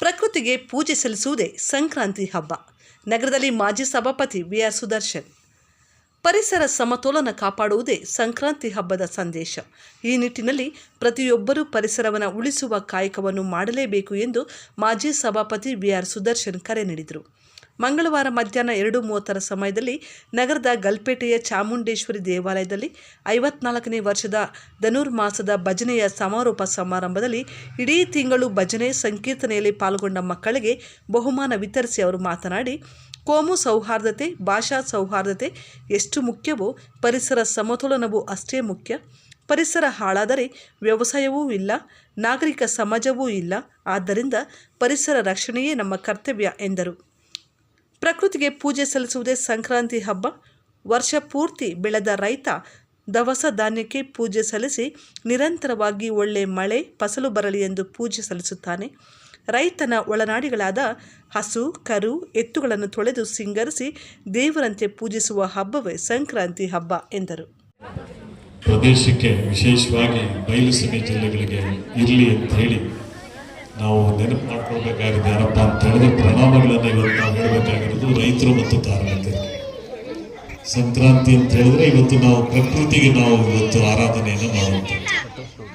ಪ್ರಕೃತಿಗೆ ಪೂಜೆ ಸಲ್ಲಿಸುವುದೇ ಸಂಕ್ರಾಂತಿ ಹಬ್ಬ. ನಗರದಲ್ಲಿ ಮಾಜಿ ಸಭಾಪತಿ ವಿ ಆರ್ ಸುದರ್ಶನ್. ಪರಿಸರ ಸಮತೋಲನ ಕಾಪಾಡುವುದೇ ಸಂಕ್ರಾಂತಿ ಹಬ್ಬದ ಸಂದೇಶ. ಈ ನಿಟ್ಟಿನಲ್ಲಿ ಪ್ರತಿಯೊಬ್ಬರೂ ಪರಿಸರವನ್ನು ಉಳಿಸುವ ಕಾಯಕವನ್ನು ಮಾಡಲೇಬೇಕು ಎಂದು ಮಾಜಿ ಸಭಾಪತಿ ವಿ ಸುದರ್ಶನ್ ಕರೆ ನೀಡಿದರು. ಮಂಗಳವಾರ ಮಧ್ಯಾಹ್ನ ಎರಡು ಮೂವತ್ತರ ಸಮಯದಲ್ಲಿ ನಗರದ ಗಲ್ಪೇಟೆಯ ಚಾಮುಂಡೇಶ್ವರಿ ದೇವಾಲಯದಲ್ಲಿ ಐವತ್ನಾಲ್ಕನೇ ವರ್ಷದ ಧನುರ್ಮಾಸದ ಭಜನೆಯ ಸಮಾರೋಪ ಸಮಾರಂಭದಲ್ಲಿ ಇಡೀ ತಿಂಗಳು ಭಜನೆ ಸಂಕೀರ್ತನೆಯಲ್ಲಿ ಪಾಲ್ಗೊಂಡ ಮಕ್ಕಳಿಗೆ ಬಹುಮಾನ ವಿತರಿಸಿ ಅವರು ಮಾತನಾಡಿ, ಕೋಮು ಸೌಹಾರ್ದತೆ, ಭಾಷಾ ಸೌಹಾರ್ದತೆ ಎಷ್ಟು ಮುಖ್ಯವೋ ಪರಿಸರ ಸಮತೋಲನವೂ ಅಷ್ಟೇ ಮುಖ್ಯ. ಪರಿಸರ ಹಾಳಾದರೆ ವ್ಯವಸಾಯವೂ ಇಲ್ಲ, ನಾಗರಿಕ ಸಮಾಜವೂ ಇಲ್ಲ. ಆದ್ದರಿಂದ ಪರಿಸರ ರಕ್ಷಣೆಯೇ ನಮ್ಮ ಕರ್ತವ್ಯ ಎಂದರು. ಪ್ರಕೃತಿಗೆ ಪೂಜೆ ಸಲ್ಲಿಸುವುದೇ ಸಂಕ್ರಾಂತಿ ಹಬ್ಬ. ವರ್ಷ ಪೂರ್ತಿ ಬೆಳೆದ ರೈತ ದವಸ ಧಾನ್ಯಕ್ಕೆ ಪೂಜೆ ಸಲ್ಲಿಸಿ ನಿರಂತರವಾಗಿ ಒಳ್ಳೆ ಮಳೆ ಫಸಲು ಬರಲಿ ಎಂದು ಪೂಜೆ ಸಲ್ಲಿಸುತ್ತಾನೆ. ರೈತನ ಒಳನಾಡಿಗಳಾದ ಹಸು, ಕರು, ಎತ್ತುಗಳನ್ನು ತೊಳೆದು ಸಿಂಗರಿಸಿ ದೇವರಂತೆ ಪೂಜಿಸುವ ಹಬ್ಬವೇ ಸಂಕ್ರಾಂತಿ ಹಬ್ಬ ಎಂದರು. ಪ್ರದೇಶಕ್ಕೆ ವಿಶೇಷವಾಗಿ ಬಯಲು ಸೀಮೆ ಜಿಲ್ಲೆಗಳಿಗೆ ಇರಲಿ ಅಂತ ಹೇಳಿ ನಾವು ನೆನಪು ಮಾಡ್ಕೊಳ್ಬೇಕಾಗಿದೆ ಯಾರಪ್ಪ ಅಂತ ಹೇಳಿದ್ರೆ ಪ್ರಣಾಮಗಳನ್ನು ಇವತ್ತು ನಾವು ಹೇಳಬೇಕಾಗಿರೋದು ರೈತರು ಮತ್ತು ಕಾರ್ಮಿಕರು. ಸಂಕ್ರಾಂತಿ ಅಂತ ಹೇಳಿದ್ರೆ ಇವತ್ತು ನಾವು ಪ್ರಕೃತಿಗೆ ನಾವು ಇವತ್ತು ಆರಾಧನೆಯನ್ನು ಮಾಡುವಂಥದ್ದು.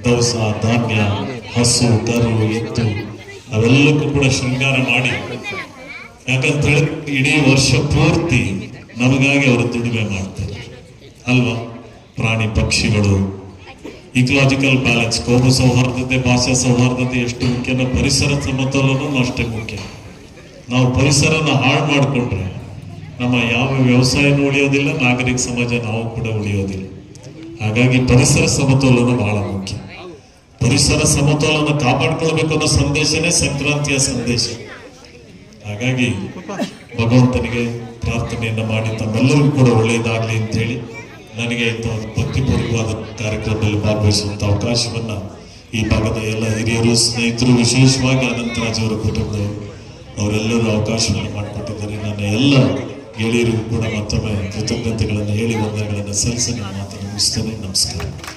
ದವಸ, ಧಾನ್ಯ, ಹಸು, ಕರು, ಎತ್ತು, ಅವೆಲ್ಲಕ್ಕೂ ಕೂಡ ಶೃಂಗಾರ ಮಾಡಿ. ಯಾಕಂತ ಹೇಳಿದ್ರೆ ಇಡೀ ವರ್ಷ ಪೂರ್ತಿ ನಮಗಾಗಿ ಅವರು ದುಡಿಮೆ ಮಾಡ್ತಾರೆ. ಅಲ್ವಾ? ಪ್ರಾಣಿ ಪಕ್ಷಿಗಳು ಇಕಲಾಜಿಕಲ್ ಬ್ಯಾಲೆನ್ಸ್ ಕೋಮು ಸೌಹಾರ್ದತೆ ಭಾಷಾ ಸೌಹಾರ್ದತೆ ಎಷ್ಟು ಮುಖ್ಯನೋ ಪರಿಸರ ಸಮತೋಲನೂ ಅಷ್ಟೇ ಮುಖ್ಯ. ನಾವು ಪರಿಸರನ ಹಾಳು ಮಾಡಿಕೊಂಡ್ರೆ ನಮ್ಮ ಯಾವ ವ್ಯವಸಾಯನೂ ಉಳಿಯೋದಿಲ್ಲ, ನಾಗರಿಕ ಸಮಾಜ ನಾವು ಕೂಡ ಉಳಿಯೋದಿಲ್ಲ. ಹಾಗಾಗಿ ಪರಿಸರ ಸಮತೋಲನ ಬಹಳ ಮುಖ್ಯ. ಪರಿಸರ ಸಮತೋಲನ ಕಾಪಾಡ್ಕೊಳ್ಬೇಕು ಅನ್ನೋ ಸಂದೇಶನೇ ಸಂಕ್ರಾಂತಿಯ ಸಂದೇಶ. ಹಾಗಾಗಿ ಭಗವಂತನಿಗೆ ಪ್ರಾರ್ಥನೆಯನ್ನ ಮಾಡಿ ತಮ್ಮೆಲ್ಲರಿಗೂ ಕೂಡ ಒಳ್ಳೆಯದಾಗಲಿ ಅಂತ ಹೇಳಿ ನನಗೆ ಇಂಥ ಭಕ್ತಿಪೂರ್ವಕವಾದ ಕಾರ್ಯಕ್ರಮದಲ್ಲಿ ಭಾಗವಹಿಸುವಂಥ ಅವಕಾಶವನ್ನ ಈ ಭಾಗದ ಎಲ್ಲ ಹಿರಿಯರು, ಸ್ನೇಹಿತರು, ವಿಶೇಷವಾಗಿ ಅನಂತರಾಜ್ ಅವರ ಕುಟುಂಬದವರು, ಅವರೆಲ್ಲರೂ ಅವಕಾಶವನ್ನು ಮಾಡಿಕೊಟ್ಟಿದ್ದಾರೆ. ನನ್ನ ಎಲ್ಲ ಗೆಳೆಯರಿಗೂ ಕೂಡ ಮತ್ತೊಮ್ಮೆ ಕೃತಜ್ಞತೆಗಳನ್ನು ಹೇಳಿ ವಂದನೆಗಳನ್ನು ಸಲ್ಲಿಸಿ ನನ್ನ ಮಾತನ್ನು ಮುಗಿಸ್ತೇನೆ. ನಮಸ್ಕಾರ.